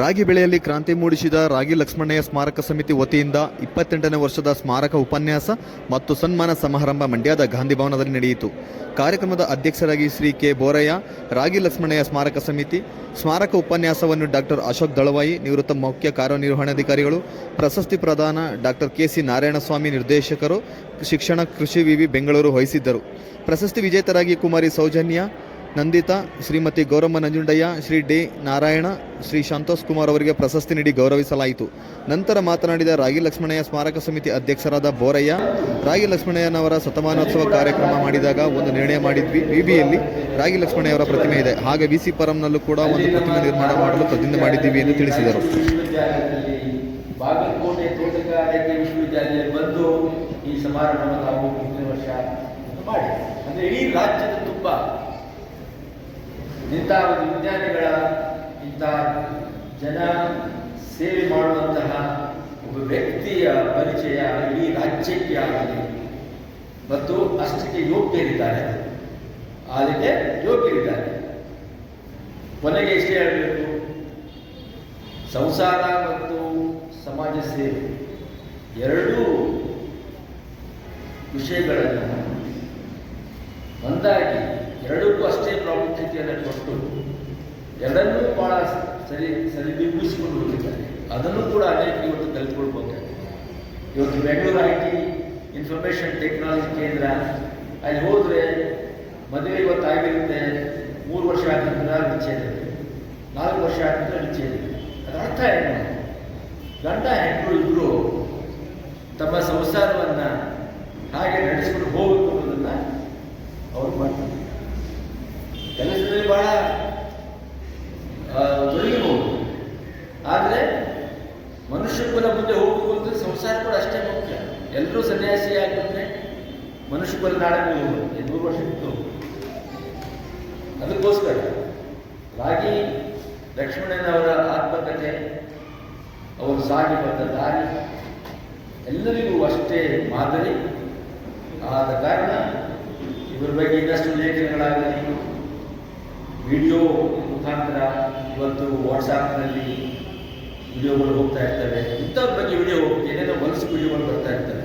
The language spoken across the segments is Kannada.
ರಾಗಿ ಬೆಳೆಯಲ್ಲಿ ಕ್ರಾಂತಿ ಮೂಡಿಸಿದ ರಾಗಿ ಲಕ್ಷ್ಮಣಯ್ಯ ಸ್ಮಾರಕ ಸಮಿತಿ ವತಿಯಿಂದ ಇಪ್ಪತ್ತೆಂಟನೇ ವರ್ಷದ ಸ್ಮಾರಕ ಉಪನ್ಯಾಸ ಮತ್ತು ಸನ್ಮಾನ ಸಮಾರಂಭ ಮಂಡ್ಯದ ಗಾಂಧಿ ಭವನದಲ್ಲಿ ನಡೆಯಿತು. ಕಾರ್ಯಕ್ರಮದ ಅಧ್ಯಕ್ಷರಾಗಿ ಶ್ರೀ ಕೆ. ಬೋರಯ್ಯ, ರಾಗಿ ಲಕ್ಷ್ಮಣಯ್ಯ ಸ್ಮಾರಕ ಸಮಿತಿ, ಸ್ಮಾರಕ ಉಪನ್ಯಾಸವನ್ನು ಡಾಕ್ಟರ್ ಅಶೋಕ್ ದಳವಾಯಿ, ನಿವೃತ್ತ ಮುಖ್ಯ ಕಾರ್ಯನಿರ್ವಹಣಾಧಿಕಾರಿಗಳು, ಪ್ರಶಸ್ತಿ ಪ್ರದಾನ ಡಾಕ್ಟರ್ ಕೆ ಸಿ ನಾರಾಯಣಸ್ವಾಮಿ ನಿರ್ದೇಶಕರು, ಶಿಕ್ಷಣ ಕೃಷಿ ವಿವಿ ಬೆಂಗಳೂರು ವಹಿಸಿದ್ದರು. ಪ್ರಶಸ್ತಿ ವಿಜೇತರಾಗಿ ಕುಮಾರಿ ಸೌಜನ್ಯ ನಂದಿತಾ, ಶ್ರೀಮತಿ ಗೌರಮ್ಮ ನಂಜುಂಡಯ್ಯ, ಶ್ರೀ ಡಿ ನಾರಾಯಣ, ಶ್ರೀ ಸಂತೋಷ್ ಕುಮಾರ್ ಅವರಿಗೆ ಪ್ರಶಸ್ತಿ ನೀಡಿ ಗೌರವಿಸಲಾಯಿತು. ನಂತರ ಮಾತನಾಡಿದ ರಾಗಿ ಲಕ್ಷ್ಮಣಯ್ಯ ಸ್ಮಾರಕ ಸಮಿತಿ ಅಧ್ಯಕ್ಷರಾದ ಬೋರಯ್ಯ, ರಾಗಿ ಲಕ್ಷ್ಮಣಯ್ಯನವರ ಶತಮಾನೋತ್ಸವ ಕಾರ್ಯಕ್ರಮ ಮಾಡಿದಾಗ ಒಂದು ನಿರ್ಣಯ ಮಾಡಿದ್ವಿ. ವಿಬಿಯಲ್ಲಿ ರಾಗಿ ಲಕ್ಷ್ಮಣಯ್ಯವರ ಪ್ರತಿಮೆ ಇದೆ. ಹಾಗೆ ವಿ ಸಿ ಪರಂನಲ್ಲೂ ಕೂಡ ಒಂದು ಪ್ರತಿಮೆ ನಿರ್ಮಾಣ ಮಾಡಲು ಪ್ರತಿಜ್ಞೆ ಮಾಡಿದ್ದೀವಿ ಎಂದು ತಿಳಿಸಿದರು. ಈ ಸಮಾರಂಭವನ್ನು ನಾವು ಮುಂದಿನ ವರ್ಷ ಮಾಡಿ ಅಂದರೆ ಇಡೀ ರಾಜ್ಯದ ತುಂಬ ಒಂದು ವಿಜ್ಞಾನಿಗಳ ಇಂತಹ ಜನ ಸೇವೆ ಮಾಡುವಂತಹ ಒಬ್ಬ ವ್ಯಕ್ತಿಯ ಪರಿಚಯ ಇಡೀ ರಾಜ್ಯಕ್ಕೆ ಆಗಲಿ ಮತ್ತು ಅಷ್ಟಕ್ಕೆ ಯೋಗ್ಯರಿದ್ದಾರೆ. ಅದಕ್ಕೆ ಯೋಗ್ಯರಿದ್ದಾರೆ. ಕೊನೆಗೆ ಇಷ್ಟೇ ಹೇಳಬೇಕು, ಸಂಸಾರ ಮತ್ತು ಸಮಾಜ ಸೇವೆ ಎರಡೂ ವಿಷಯಗಳನ್ನು ಒಂದಾಗಿ ಎರಡಕ್ಕೂ ಅಷ್ಟೇ ಪ್ರಾಮುಖ್ಯತೆಯನ್ನು ಕೊಟ್ಟು ಎರಡನ್ನೂ ಭಾಳ ಸರಿ ಸರಿದೂಗಿಸಿಕೊಂಡು ಹೋಗಿದ್ದಾರೆ. ಅದನ್ನು ಕೂಡ ಅನೇಕ ಇವತ್ತು ಕಲಿತ್ಕೊಳ್ಬೇಕಾಗಿದೆ ಇವತ್ತು Bengaluru I T information technology ಕೇಂದ್ರ, ಅಲ್ಲಿ ಹೋದರೆ ಮದುವೆ ಇವತ್ತು ಆಗಿರುತ್ತೆ, ಮೂರು ವರ್ಷ ಆದ ನಂತರ ವಿಚ್ಛೇದ ನಾಲ್ಕು ವರ್ಷ ಆದ ನಂತರ ವಿಚ್ಛೇದ ಅದರ ಅರ್ಥ ಏನು ಗಂಡ ಹೆಣ್ಣು ಇಬ್ಬರು ತಮ್ಮ ಸಂಸಾರವನ್ನು ಹಾಗೆ ನಡೆಸಿಕೊಂಡು ಹೋಗಬೇಕು ಅನ್ನೋದನ್ನು ಅವರು ಮಾಡ್ತಾರೆ ಕೆಲಸದಲ್ಲಿ ಬಹಳ ಆ, ತೊಡಗಿಬಹುದು ಆದರೆ ಮನುಷ್ಯ ಕುಲ ಮುಂದೆ ಹೋಗಬೇಕು ಅಂದ್ರೆ ಸಂಸಾರ ಕೂಡ ಅಷ್ಟೇ ಮುಖ್ಯ ಎಲ್ಲರೂ ಸನ್ಯಾಸಿ ಆಗಿದ್ರೆ ಮನುಷ್ಯ ನಾಳೆ ಹೋಗ್ಬೋದು ನೂರು ವರ್ಷ ಇತ್ತು ಅದಕ್ಕೋಸ್ಕರ ರಾಗಿ ಲಕ್ಷ್ಮಣನವರ ಆತ್ಮಕಥೆ, ಅವರು ಸಾಗಿ ಬಂದ ದಾರಿ, ಎಲ್ಲರಿಗೂ ಅಷ್ಟೇ ಮಾದರಿ. ಆದ ಕಾರಣ ಇವರ ಬಗ್ಗೆ ಇನ್ನಷ್ಟು ಲೇಖನಗಳಾಗಲಿ ವಿಡಿಯೋ ಮುಖಾಂತರ ಇವತ್ತು ವಾಟ್ಸಾಪ್ನಲ್ಲಿ ವಿಡಿಯೋಗಳು ಹೋಗ್ತಾ ಇರ್ತವೆ. ಇಂಥವ್ರ ಬಗ್ಗೆ ವಿಡಿಯೋ ಏನೇನೋ ಮನಸ್ಸು ವಿಡಿಯೋಗಳು ಬರ್ತಾ ಇರ್ತವೆ.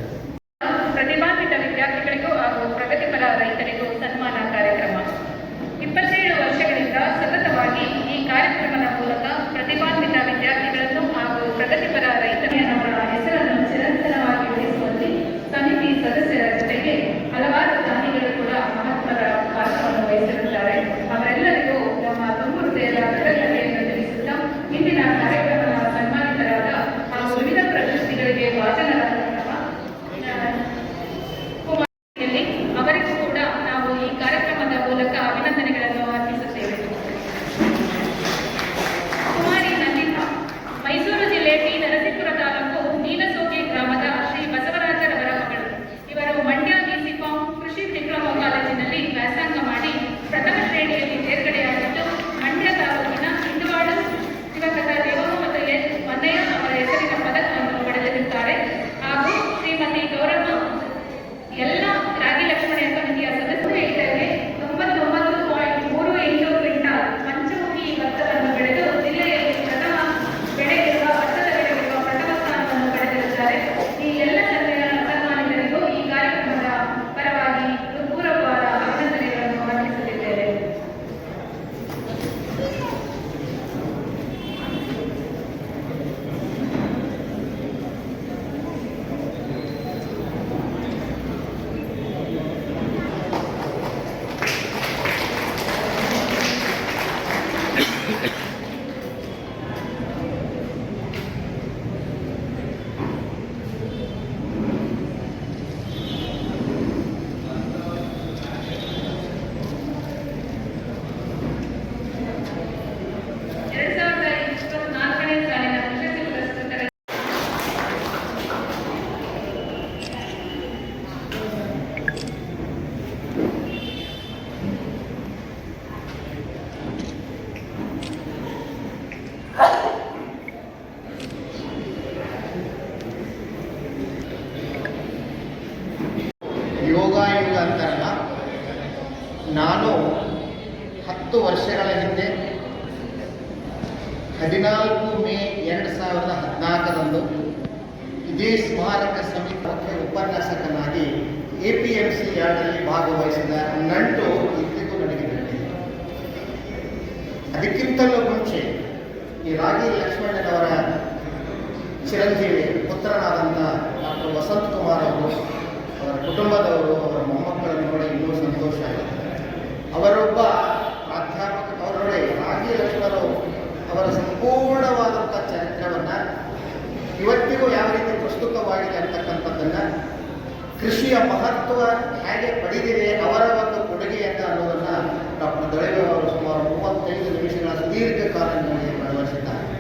ಭಾಗವಹಿಸಿದ ನಂಟು ಇಂದಿಗೂ ನನಗೆ ಅದಕ್ಕಿಂತಲೂ ಮುಂಚೆ ಈ ರಾಗಿ ಲಕ್ಷ್ಮಣ್ಣನವರ ಚಿರಂಜೀವಿ ಪುತ್ರನಾದಂಥ ಡಾಕ್ಟರ್ ವಸಂತ್ ಕುಮಾರ್ ಅವರು, ಅವರ ಕುಟುಂಬದವರು, ಅವರ ಮೊಮ್ಮಕ್ಕಳನ್ನು ನೋಡಿ ಇನ್ನೂ ಸಂತೋಷ ಆಗಿದೆ ಅವರೊಬ್ಬ ಪ್ರಾಧ್ಯಾಪಕ ಅವರೊಡೆ ರಾಗಿ ಲಕ್ಷ್ಮಣರು ಅವರ ಸಂಪೂರ್ಣವಾದಂಥ ಚರಿತ್ರವನ್ನು ಇವತ್ತಿಗೂ ಯಾವ ರೀತಿ ಪ್ರಸ್ತುತವಾಗಿದೆ ಅಂತಕ್ಕಂಥದ್ದನ್ನು ಕೃಷಿಯ ಮಹತ್ವ ಹೇಗೆ ಪಡೆದಿದೆ ಅವರ ಒಂದು ಅಂತ ಅನ್ನೋದನ್ನು ಡಾಕ್ಟರ್ ದಳಿವೆ ಅವರು ಸುಮಾರು ಮೂವತ್ತೈದು ನಿಮಿಷಗಳ ಸುದೀರ್ಘ ಕಾಲ ನನಗೆ ಅಳವಡಿಸಿದ್ದಾರೆ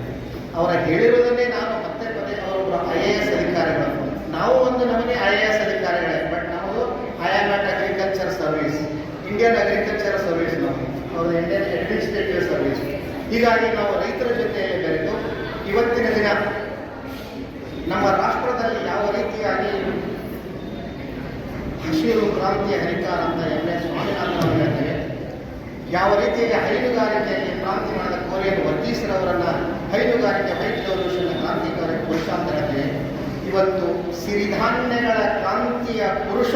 ಅವರ ಹೇಳಿರುವುದನ್ನೇ ನಾನು ಮತ್ತೆ ಪದೇ ಅವರು ಐ ಎ ಎಸ್ ಅಧಿಕಾರಿಗಳು. ನಾವು ಒಂದು ನಮಗೆ ಐ ಎ ಎಸ್ ಅಧಿಕಾರಿಗಳೇ, ಬಟ್ ನಾವು I am agriculture service, Indian agriculture service ನಾವು. ಅವರು ಇಂಡಿಯನ್ ಅಡ್ಮಿನಿಸ್ಟ್ರೇಟಿವ್ ಸರ್ವಿಸ್. ಹೀಗಾಗಿ ನಾವು ರೈತರ ಜೊತೆಯಲ್ಲಿ ಬೆರೆತು ಇವತ್ತಿನ ದಿನ ನಮ್ಮ ರಾಷ್ಟ್ರದಲ್ಲಿ ಯಾವ ರೀತಿಯಾಗಿ ಹಸಿರು ಕ್ರಾಂತಿಯ ಹರಿಕಾರ ಅಂತ ಎಂ ಎಸ್ ಸ್ವಾಮಿನಾಥನ್ ಹೇಳ್ತೇವೆ ಯಾವ ರೀತಿಯಲ್ಲಿ ಹೈನುಗಾರಿಕೆಯಲ್ಲಿ ಕ್ರಾಂತಿ ಮಾಡಿದ ಕೋರಿಯನ್ ವರ್ಗೀಸರವರನ್ನ ಹೈನುಗಾರಿಕೆ, ವೈಟ್ ರೆವಲ್ಯೂಷನ್ ಕ್ರಾಂತಿಕಾರಿ ಪುರುಷ ಅಂತ ಹೇಳಿದ್ರೆ ಇವತ್ತು ಸಿರಿಧಾನ್ಯಗಳ ಕ್ರಾಂತಿಯ ಪುರುಷ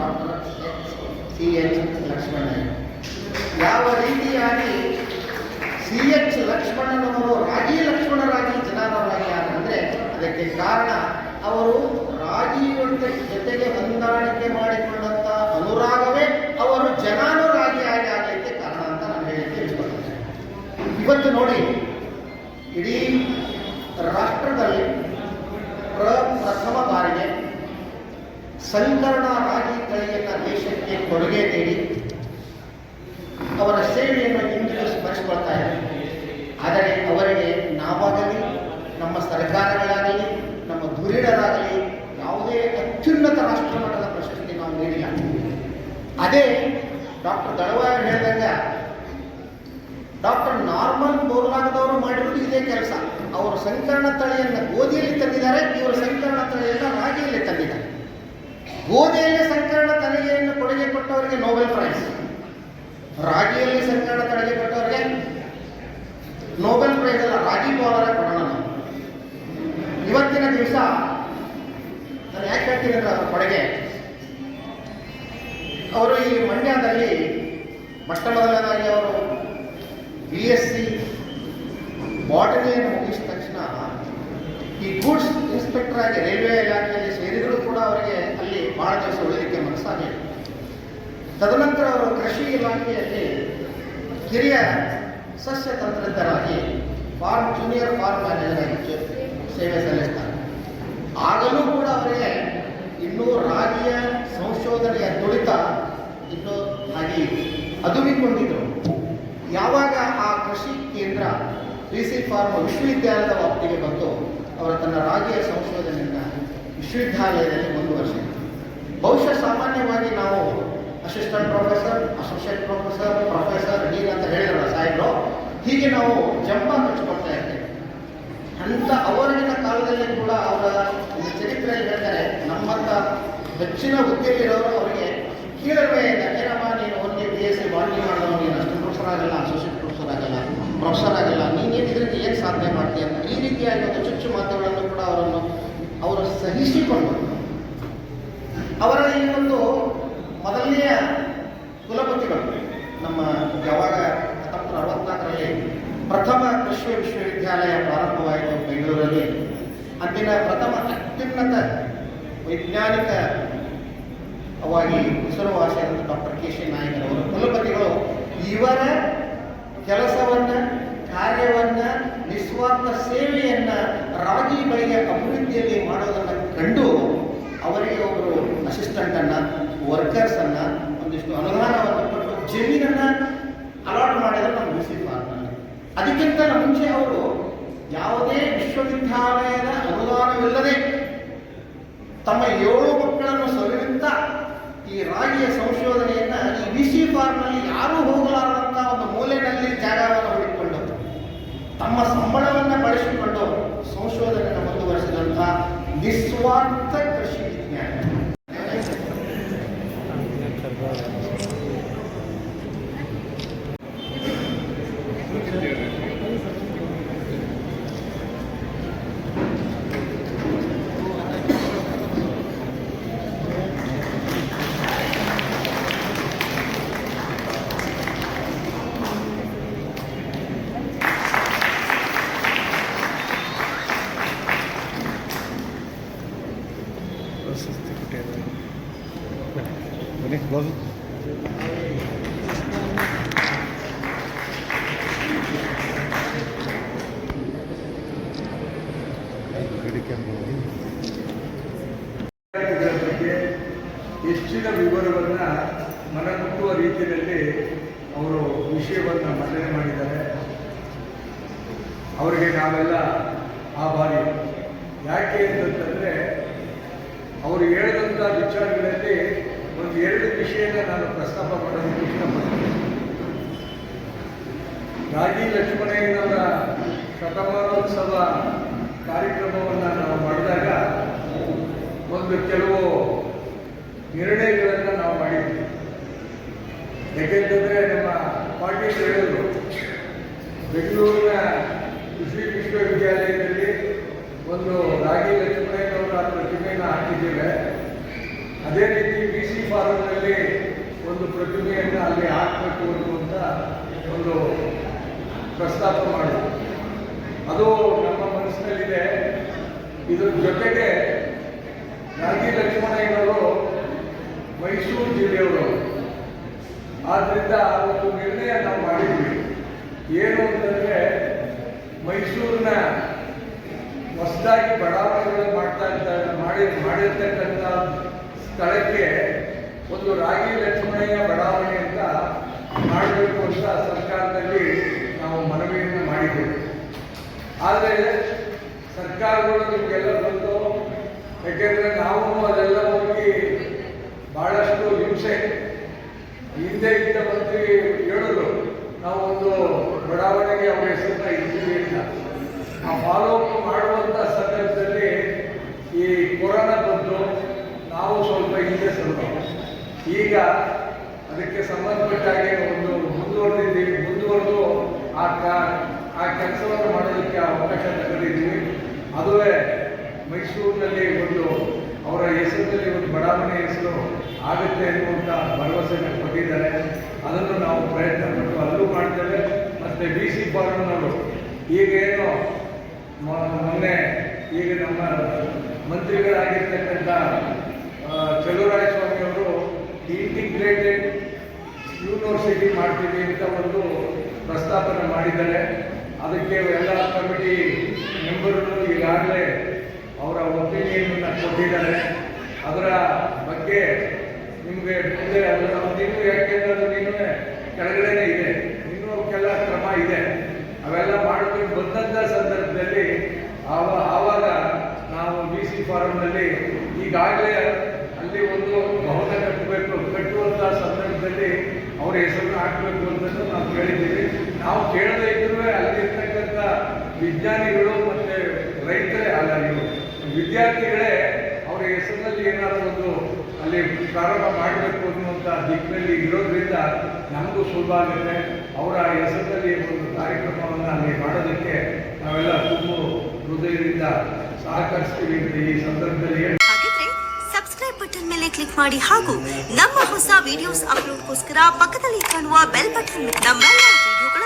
ಡಾಕ್ಟರ್ ಸಿ ಎಚ್ ಲಕ್ಷ್ಮಣ. ಯಾವ ರೀತಿಯಾಗಿ ಸಿ ಎಚ್ ಲಕ್ಷ್ಮಣನವರು ರಾಗಿ ಲಕ್ಷ್ಮಣರಾಗಿ ಜನಾನವರಾಗಿ ಅಂದರೆ ಅದಕ್ಕೆ ಕಾರಣ ಅವರು ರಾಗಿಯೊಂದಿಗೆ ಜೊತೆಗೆ ಹೊಂದಾಣಿಕೆ ಮಾಡಿಕೊಂಡಂತ ಅನುರಾಗವೇ ಅವರು ಜನಾನುರಾಗಿ ಆಗಿ ಆಗಲಿಕ್ಕೆ ಕಾರಣ ಅಂತ ನಾನು ಹೇಳಿಕ್ಕೆ ಇಷ್ಟಪಡ್ತೇನೆ ಇವತ್ತು ನೋಡಿ, ಇಡೀ ರಾಷ್ಟ್ರದಲ್ಲಿ ಪ್ರಥಮ ಬಾರಿಗೆ ಸಂಕರಣ ರಾಗಿ ತಳಿಯನ್ನು ದೇಶಕ್ಕೆ ಕೊಡುಗೆ ನೀಡಿ ಅವರ ಸೇವೆಯನ್ನು ಇಂದಿಗೂ ಸ್ಮರಿಸಿಕೊಳ್ತಾ ಇದ್ದಾರೆ. ಆದರೆ ಅವರಿಗೆ ನಾವಾಗಲಿ ನಮ್ಮ ಸರ್ಕಾರಗಳಾಗಲಿ ಧುರೀಣರಾಗಲಿ ಯಾವುದೇ ಅತ್ಯುನ್ನತ ರಾಷ್ಟ್ರಮಟ್ಟದ ಪ್ರಶಸ್ತಿ ನಾವು ನೀಡಿಲ್ಲ. ಅದೇ ಡಾಕ್ಟರ್ ದಳವಾಯ ಹೇಳಿದಾಗ, ಡಾಕ್ಟರ್ ನಾರ್ಮನ್ ಬೋರ್ಲಾಗದವರು ಮಾಡಿರೋದು ಇದೇ ಕೆಲಸ. ಅವರು ಸಂಕರಣ ತಳಿಯನ್ನು ಗೋಧಿಯಲ್ಲಿ ತಂದಿದ್ದಾರೆ, ಇವರು ಸಂಕರಣ ತಳಿಯನ್ನು ರಾಗಿಯಲ್ಲಿ ತಂದಿದ್ದಾರೆ. ಗೋಧಿಯಲ್ಲಿ ಸಂಕರಣ ತಳಿಯನ್ನು ಕೊಡುಗೆ ಕೊಟ್ಟವರಿಗೆ ನೊಬೆಲ್ ಪ್ರೈಸ್ ರಾಗಿಯಲ್ಲಿ ಸಂಕರಣ ತಳಿಗೆ ಕೊಟ್ಟವರಿಗೆ ನೋಬೆಲ್ ಪ್ರೈಸ್ ಅಲ್ಲ, ರಾಗಿ ಬೌಲರ ಇವತ್ತಿನ ದಿವಸ ನಾನು ಯಾಕೆ ಹೇಳ್ತೀನಿ ಅಂದ್ರೆ ಕೊಡುಗೆ ಅವರು ಈ ಮಂಡ್ಯದಲ್ಲಿ ಮೊದಲನೇದಾಗಿ ಅವರು ಬಿ ಎಸ್ ಸಿ ಬಾಟನಿಯನ್ನು ಮುಗಿಸಿದ ತಕ್ಷಣ ಈ ಗೂಡ್ಸ್ ಇನ್ಸ್ಪೆಕ್ಟರ್ ಆಗಿ ರೈಲ್ವೆ ಇಲಾಖೆಯಲ್ಲಿ ಸೇರಿದರೂ ಕೂಡ ಅವರಿಗೆ ಅಲ್ಲಿ ಬಹಳ ದಿವಸ ಉಳಿದಕ್ಕೆ ಮನಸ್ಸಾಗಲಿಲ್ಲ. ತದನಂತರ ಅವರು ಕೃಷಿ ಇಲಾಖೆಯಲ್ಲಿ ಕಿರಿಯ ಸಸ್ಯ ತಂತ್ರಜ್ಞರಾಗಿ ಫಾರ್ಮ್ ಜೂನಿಯರ್ ಫಾರ್ಮ್ ಮ್ಯಾನೇಜರ್ ಆಗಿ ಸೇವೆ ಸಲ್ಲಿಸ್ತಾರೆ. ಆಗಲೂ ಕೂಡ ಅವರಿಗೆ ಇನ್ನೂ ರಾಗಿಯ ಸಂಶೋಧನೆಯ ತುಳಿತ ಇನ್ನೂ ಹಾಗೆ ಅದುಮಿಕೊಂಡಿದ್ರು ಯಾವಾಗ ಆ ಕೃಷಿ ಕೇಂದ್ರ ಪಿ ಸಿ ಫಾರ್ಮ್ ವಿಶ್ವವಿದ್ಯಾಲಯದ ವ್ಯಾಪ್ತಿಗೆ ಬಂದು ಅವರು ತನ್ನ ರಾಗಿಯ ಸಂಶೋಧನೆಯನ್ನು ವಿಶ್ವವಿದ್ಯಾಲಯದಲ್ಲಿ ಮುಂದುವರೆಸಿದ್ರು ಬಹುಶಃ ಸಾಮಾನ್ಯವಾಗಿ ನಾವು assistant professor associate professor professor dean ಅಂತ ಹೇಳಿದ್ರಲ್ಲ ಸಾಹೇಬ್ರು, ಹೀಗೆ ನಾವು ಜಂಪ ಹಚ್ಕೊಳ್ತಾ ಇರ್ತೇವೆ ಅಂತ ಅವರಿನ ಕಾಲದಲ್ಲಿ ಕೂಡ ಅವರ ಚರಿತ್ರೆ ಹೇಳ್ತಾರೆ. ನಮ್ಮಂತ ಹೆಚ್ಚಿನ ಹುದ್ದೆಯಲ್ಲಿರೋರು ಅವರಿಗೆ ಇದೆ ಏನಮ್ಮ ನೀನು ಒಂದೇ ಬಿ ಎಸ್ ಸಿ ಬಾಂಡಿ ಮಾಡಿದವ ನೀನು ಅಷ್ಟು ಪ್ರೊಫೆಸರ್ ಆಗಲ್ಲ ಅಸೋಸಿಯೇಟ್ ಪ್ರೊಫೆಸರ್ ಆಗಲ್ಲ ಪ್ರೊಫೆಸರ್ ಆಗಲ್ಲ ನೀನು ಏನು ಸಾಧನೆ ಮಾಡ್ತೀಯ ಅಂತ ಈ ರೀತಿಯಾಗಿ ಒಂದು ಚುಚ್ಚು ಮಾತುಗಳನ್ನು ಕೂಡ ಅವರನ್ನು ಅವರು ಸಹಿಸಿಕೊಂಡು ಅವರ ಈ ಒಂದು ಮೊದಲನೆಯ ಕುಲಪತಿಗಳು ನಮ್ಮ ಯಾವಾಗ ಹತ್ತೊಂಬತ್ತು ಅರವತ್ನಾಲ್ಕರಲ್ಲಿ ಪ್ರಥಮ ಕೃಷಿ ವಿಶ್ವವಿದ್ಯಾಲಯ ಪ್ರಾರಂಭವಾಯಿತು ಬೆಂಗಳೂರಲ್ಲಿ. ಅಂದಿನ ಪ್ರಥಮ ಅತ್ಯುನ್ನತ ವೈಜ್ಞಾನಿಕ ವಾಗಿ ಹೆಸರುವಾಸಿಯಾದಂಥ ಡಾಕ್ಟರ್ ಕೆ ಸಿ ನಾಯಕರವರು ಕುಲಪತಿಗಳು. ಇವರ ಕೆಲಸವನ್ನು, ಕಾರ್ಯವನ್ನು, ನಿಸ್ವಾರ್ಥ ಸೇವೆಯನ್ನು ರಾಗಿ ಬಳಿಯ ಅಭಿವೃದ್ಧಿಯಲ್ಲಿ ಮಾಡೋದನ್ನು ಕಂಡು ಅವರಿಗೆ ಒಬ್ಬರು ಅಸಿಸ್ಟೆಂಟನ್ನು ವರ್ಕರ್ಸನ್ನು ಒಂದಿಷ್ಟು ಅನುದಾನವನ್ನು ಕೊಟ್ಟು ಜಮೀನನ್ನು ಅಲಾಟ್ ಮಾಡಿದ್ರು ನಮ್ಗೆ ಅದಕ್ಕಿಂತ ಮುಂಚೆ ಅವರು ಯಾವುದೇ ವಿಶ್ವವಿದ್ಯಾಲಯದ ಅನುದಾನವಿಲ್ಲದೆ ತಮ್ಮ ಏಳು ಮಕ್ಕಳನ್ನು ಸವಿರುತ್ತಾ ಈ ರಾಗಿಯ ಸಂಶೋಧನೆಯನ್ನ ಈ ವಿ ಸಿ ಫಾರ್ಮ್ನಲ್ಲಿ ಯಾರೂ ಹೋಗಲಾರದಂತ ಒಂದು ಮೂಲೆಯಲ್ಲಿ ಜಾಗವನ್ನು ಹುಡುಕಿಕೊಂಡರು. ತಮ್ಮ ಸಂಬಳವನ್ನು ಬಳಸಿಕೊಂಡು ಸಂಶೋಧನೆಯನ್ನು ಮುಂದುವರೆಸಿದಂತಹ ನಿಸ್ವಾರ್ಥ ಕೇಳ್ಬೋದು ಹೆಚ್ಚಿನ ವಿವರವನ್ನು ಮನಗುಟ್ಟುವ ರೀತಿಯಲ್ಲಿ ಅವರು ವಿಷಯವನ್ನು ಮಂಡನೆ ಮಾಡಿದ್ದಾರೆ. ಅವರಿಗೆ ನಾವೆಲ್ಲ ಆಭಾರಿ. ಯಾಕೆ ಅಂತಂದ್ರೆ ಅವರು ಹೇಳಿದಂಥ ವಿಚಾರಗಳಲ್ಲಿ ಒಂದು ಎರಡು ವಿಷಯನ ನಾನು ಪ್ರಸ್ತಾಪ ಮಾಡೋದಕ್ಕೆ ಇಷ್ಟಪಡ್ತೀನಿ. ರಾಜಿ ಲಕ್ಷ್ಮಣಯ್ಯನವರ ಶತಮಾನೋತ್ಸವ ಕಾರ್ಯಕ್ರಮವನ್ನು ನಾವು ಮಾಡಿದಾಗ ಒಂದು ಕೆಲವು ನಿರ್ಣಯಗಳನ್ನು ನಾವು ಮಾಡಿದ್ವಿ. ಯಾಕೆಂತಂದರೆ ನಮ್ಮ ಪಾಟೀಲ್ ಹೇಳಿದ್ರು, ಬೆಂಗಳೂರಿನ ಕೃಷಿ ವಿಶ್ವವಿದ್ಯಾಲಯದಲ್ಲಿ ಒಂದು ರಾಗಿ ಲಕ್ಷ್ಮಣಯ್ಯನವರ ಪ್ರತಿಮೆಯನ್ನು ಹಾಕಿದ್ದೇವೆ. ಅದೇ ರೀತಿ ಬಿ ಸಿ ಫಾರಂನಲ್ಲಿ ಒಂದು ಪ್ರತಿಮೆಯನ್ನು ಅಲ್ಲಿ ಹಾಕಬೇಕು ಅನ್ನುವಂಥ ಒಂದು ಪ್ರಸ್ತಾಪ ಮಾಡಿದ್ರು. ಅದು ನಮ್ಮ ಇದರ ಜೊತೆಗೆ ರಾಗಿ ಲಕ್ಷ್ಮಣಯ್ಯನವರು ಮೈಸೂರು ಜಿಲ್ಲೆಯವರು. ಆದ್ರಿಂದ ಒಂದು ನಿರ್ಣಯ ನಾವು ಮಾಡಿದ್ವಿ. ಏನು ಅಂತಂದ್ರೆ ಮೈಸೂರಿನ ಹೊಸದಾಗಿ ಬಡಾವಣೆಗಳು ಮಾಡ್ತಾ ಮಾಡಿ, ಮಾಡಿರ್ತಕ್ಕಂಥ ಸ್ಥಳಕ್ಕೆ ಒಂದು ರಾಗಿ ಲಕ್ಷ್ಮಣಯ್ಯ ಬಡಾವಣೆ ಅಂತ ಮಾಡಬೇಕು ಅಂತ ಸರ್ಕಾರದಲ್ಲಿ ನಾವು ಮನವಿಯನ್ನು ಮಾಡಿದ್ದೇವೆ. ಆದರೆ ಸರ್ಕಾರಗಳು ನಿಮಗೆಲ್ಲ ಬಂತು. ಯಾಕೆಂದರೆ ನಾವು ಅದೆಲ್ಲ ಹೋಗಿ ಬಹಳಷ್ಟು ಹಿಂಸೆ ಹಿಂದೆ ಇದ್ದ ಮಂತ್ರಿ ಹೇಳಿದ್ರು. ನಾವು ಒಂದು ಬಡಾವಣೆಗೆ ಅವರ ಹೆಸರನ್ನ ಇದ್ದೀವಿ ಅಂತ. ಆ ಫಾಲೋ ಅಪ್ ಮಾಡುವಂಥ ಸಂದರ್ಭದಲ್ಲಿ ಈ ಕೊರೋನಾ ಬಂತು. ನಾವು ಸ್ವಲ್ಪ ಹಿಂದೆ ಸ್ವಲ್ಪ. ಈಗ ಅದಕ್ಕೆ ಸಂಬಂಧಪಟ್ಟ ಹಾಗೆ ಒಂದು ಮುಂದುವರೆದಿದ್ದೀವಿ. ಮುಂದುವರೆದು ಆ ಕೆಲಸವನ್ನು ಮಾಡೋದಕ್ಕೆ ಅವಕಾಶ ತಗೊಂಡಿದ್ದೀವಿ. ಅದುವೇ ಮೈಸೂರಿನಲ್ಲಿ ಒಂದು ಅವರ ಹೆಸರಿನಲ್ಲಿ ಒಂದು ಬಡಾವಣೆ ಹೆಸರು ಆಗುತ್ತೆ ಅನ್ನುವಂಥ ಭರವಸೆನ ಕೊಟ್ಟಿದ್ದಾರೆ. ಅದನ್ನು ನಾವು ಪ್ರಯತ್ನ ಪಟ್ಟು ಅಲ್ಲೂ ಮಾಡ್ತೇವೆ ಮತ್ತು ಬಿ ಸಿ ಫಾರ್ಮ್ನವರು ಈಗೇನು ಮೊನ್ನೆ ಈಗ ನಮ್ಮ ಮಂತ್ರಿಗಳಾಗಿರ್ತಕ್ಕಂಥ ಅವರು ಇಂಟಿಗ್ರೇಟೆಡ್ ಯೂನಿವರ್ಸಿಟಿ ಮಾಡ್ತೀವಿ ಅಂತ ಒಂದು ಪ್ರಸ್ತಾಪನೆ ಮಾಡಿದ್ದಾರೆ. ಅದಕ್ಕೆ ಎಲ್ಲ ಕಮಿಟಿ ಮೆಂಬರ್ಗಳು ಈಗಾಗಲೇ ಅವರ ಒಪಿನಿಯನ್ನ ಕೊಟ್ಟಿದ್ದಾರೆ. ಅದರ ಬಗ್ಗೆ ನಿಮಗೆ ಮುಂದೆ ನೀನು ಯಾಕೆಂದ್ರೆ ಅದು ನೀನು ಕೆಳಗಡೆನೇ ಇದೆ. ಇನ್ನೂ ಅವಕ್ಕೆಲ್ಲ ಕ್ರಮ ಇದೆ. ಅವೆಲ್ಲ ಮಾಡಿಕೊಂಡು ಬಂದಂಥ ಸಂದರ್ಭದಲ್ಲಿ ಆವ, ಆವಾಗ ನಾವು ಬಿ ಸಿ ಫಾರಂನಲ್ಲಿ ಈಗಾಗಲೇ ಅಲ್ಲಿ ಒಂದು ಭವನ ಕಟ್ಟಬೇಕು ಕಟ್ಟುವಂಥ ಸಂದರ್ಭದಲ್ಲಿ ಅವರ ಹೆಸರನ್ನು ಹಾಕಬೇಕು ಅಂತ ನಾವು ಕೇಳಿದ್ದೀವಿ. ನಾವು ಕೇಳದೇ ಇದ್ರೂ ಅಲ್ಲಿರ್ತಕ್ಕಂಥ ವಿಜ್ಞಾನಿಗಳು ಮತ್ತೆ ರೈತರೇ ಅಲ್ಲ ನೀವು. ವಿದ್ಯಾರ್ಥಿಗಳೇ, ಅವರ ಹೆಸರಿನಲ್ಲಿ ಏನಾದರೂ ಒಂದು ಅಲ್ಲಿ ಪ್ರಾರಂಭ ಮಾಡಬೇಕು ಅನ್ನುವಂಥ ದಿಕ್ಕಿನಲ್ಲಿ ಇರೋದ್ರಿಂದ ನಮಗೂ ಸುಲಭ ಆಗುತ್ತೆ. ಅವರ ಹೆಸರಿನಲ್ಲಿ ಒಂದು ಕಾರ್ಯಕ್ರಮವನ್ನು ಅಲ್ಲಿ ಮಾಡೋದಕ್ಕೆ ನಾವೆಲ್ಲ ತುಂಬ ಹೃದಯದಿಂದ ಸಹಕರಿಸ್ತೀವಿ ಅಂತ ಈ ಸಂದರ್ಭದಲ್ಲಿ ಸಬ್ಸ್ಕ್ರೈಬ್ ಬಟನ್ ಮೇಲೆ ಕ್ಲಿಕ್ ಮಾಡಿ ಹಾಗೂ ನಮ್ಮ ಹೊಸ ವಿಡಿಯೋಸ್ ಅಪ್ಲೋಡ್ಗೋಸ್ಕರ ಪಕ್ಕದಲ್ಲಿ ಕಾಣುವ ಬೆಲ್ ಬಟನ್ ನಮ್ಮೆಲ್ಲ